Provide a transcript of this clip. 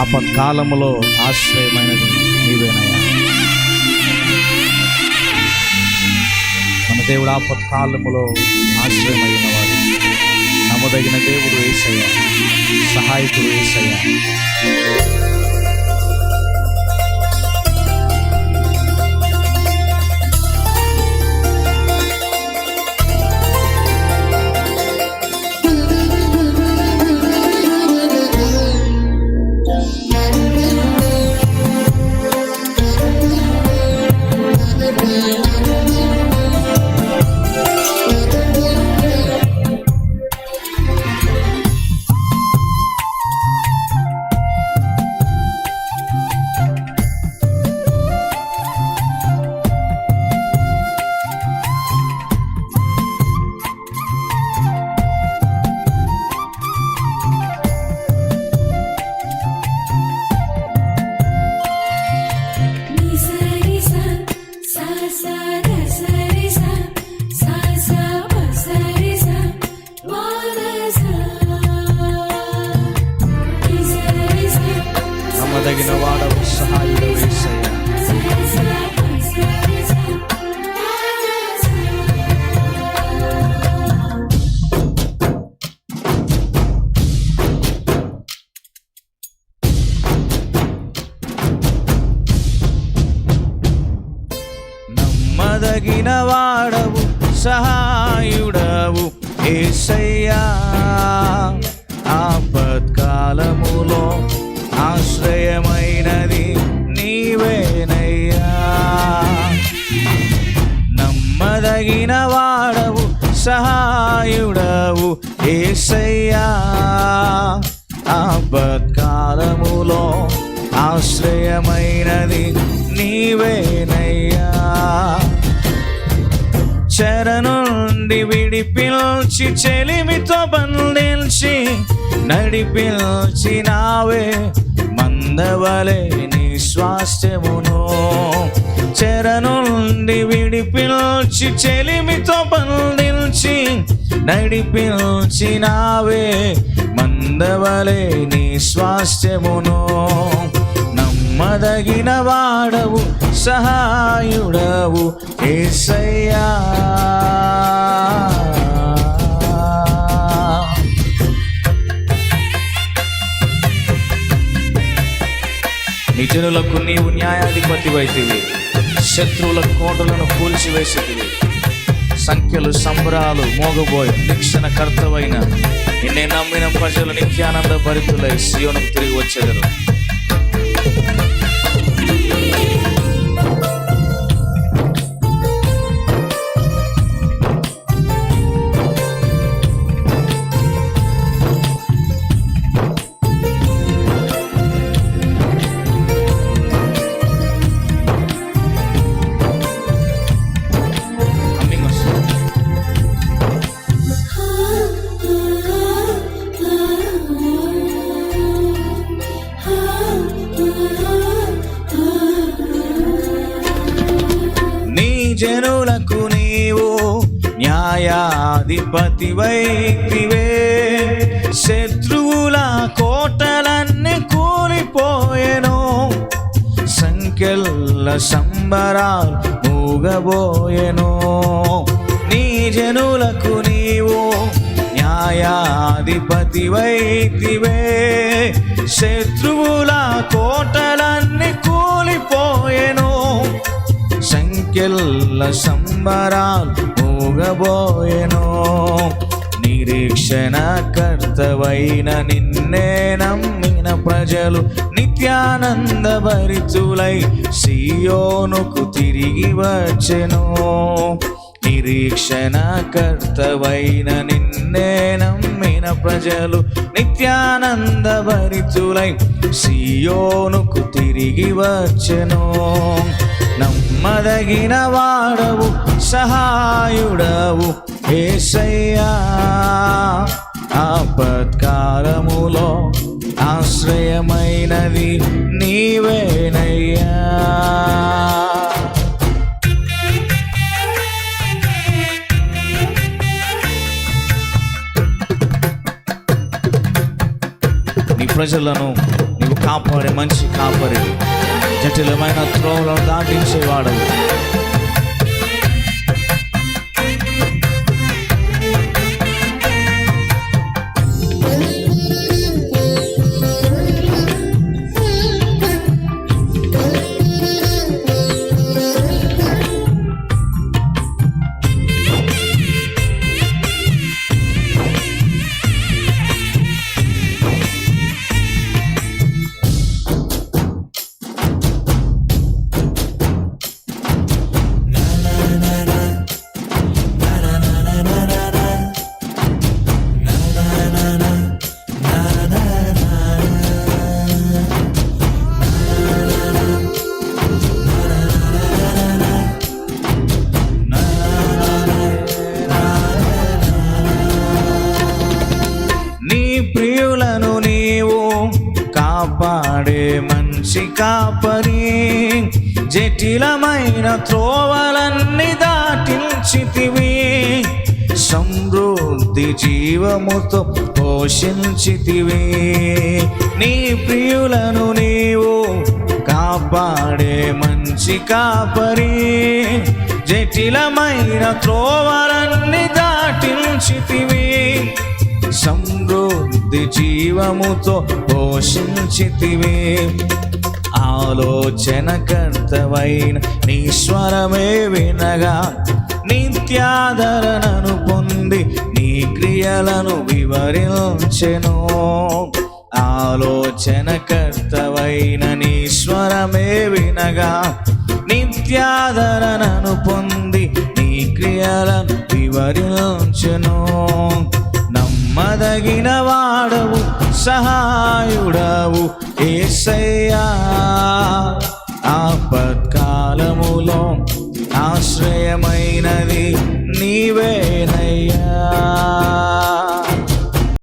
అపకాలములో ఆశ్రయమైనది నీవేనయ్యా. మన దేవుడు ఆపత్కాలములో ఆశ్రయమైన వాడు నమ్మదగిన దేవుడు ఏసయ్య. సహాయకుడు ఏసయ్య. తగిన వాడవు సహాయుడవు ఏసయ్యా. ఆపత్కాలములో ఆశ్రయమైనది నీవేనయ్యా. నమ్మదగిన వాడవు సహాయుడవు ఏసయ్యా. ఆపత్కాలములో ఆశ్రయమైనది నీవేనయ్యా. చెర నుండి విడిపిల్చి చెలిమితో బంధించి నడిపిల్చినావే మందవలే నీ స్వాస్థ్యమును. చెర నుండి విడిపిల్చి చెలిమితో బంధించి నడిపిల్చినావే మందవలే నీ స్వాస్థ్యమును. మదగిన వాడవు సహాయుడవు ఏసయ్యా. నిజనులకు నీవు న్యాయాధిపతి వైతివి శత్రువుల కోటలను కూల్చివేసేదివి సంఖ్యలు సంబరాలు మోగబోయి నిక్షణ కర్తవైన నిన్నే నమ్మిన ప్రజలు నిత్యానంద భరితులై సియోనకు తిరిగి వచ్చేదరు. Yeah. జనులకు నీవు న్యాయాధిపతి వైక్తివే శత్రువుల కోటలన్నీ కూలిపోయెను. సంఖ్యల సంబరాలు మూగబోయెను. నీ జనులకు నీవు న్యాయాధిపతి వైతివే. శత్రువుల కోటలన్నీ సంఖ్యల సంబరాలు మూగబోయెను. నిరీక్షణ కర్తవైన నిన్నే నమ్మిన ప్రజలు నిత్యానంద భరితులై సియోనుకు తిరిగి వచ్చెను. నిరీక్షణ కర్తవైన నిన్నే నమ్మిన ప్రజలు నిత్యానంద భరితులై సియోనుకు తిరిగి వచ్చెను. నమ్మదగిన వాడవు సహాయుడవు ఏసయ్యా. ఆపత్కాలములో ఆశ్రయమైనది నీవేనయ్యా. ప్రజలను నీవు కాపాడే మంచి కాపరి. జటిలమైన త్రోవలను దాటించేవాడవు. మంచి కాపరి జటిలమైన త్రోవలన్నీ దాటించితివి. సమృద్ధి జీవముతో పోషించితివి. నీ ప్రియులను నీవు కాపాడే మంచి కాపరి జటిలమైన త్రోవలన్నీ దాటించితివి. సమృద్ధి జీవముతో పోషించితివి. ఆలోచనకర్తవైన నీ స్వరమే వినగా నిత్యాదరణను పొంది నీ క్రియలను వివరించెను. ఆలోచనకర్తవైన నీ స్వరమే వినగా నిత్యాదరణను పొంది నీ క్రియలను వివరించెను. మదగిన వాడవు సహాయుడవు ఏసయ్యా. ఆపత్కాలములో ఆశ్రయమైనది నీవేనయ్యా.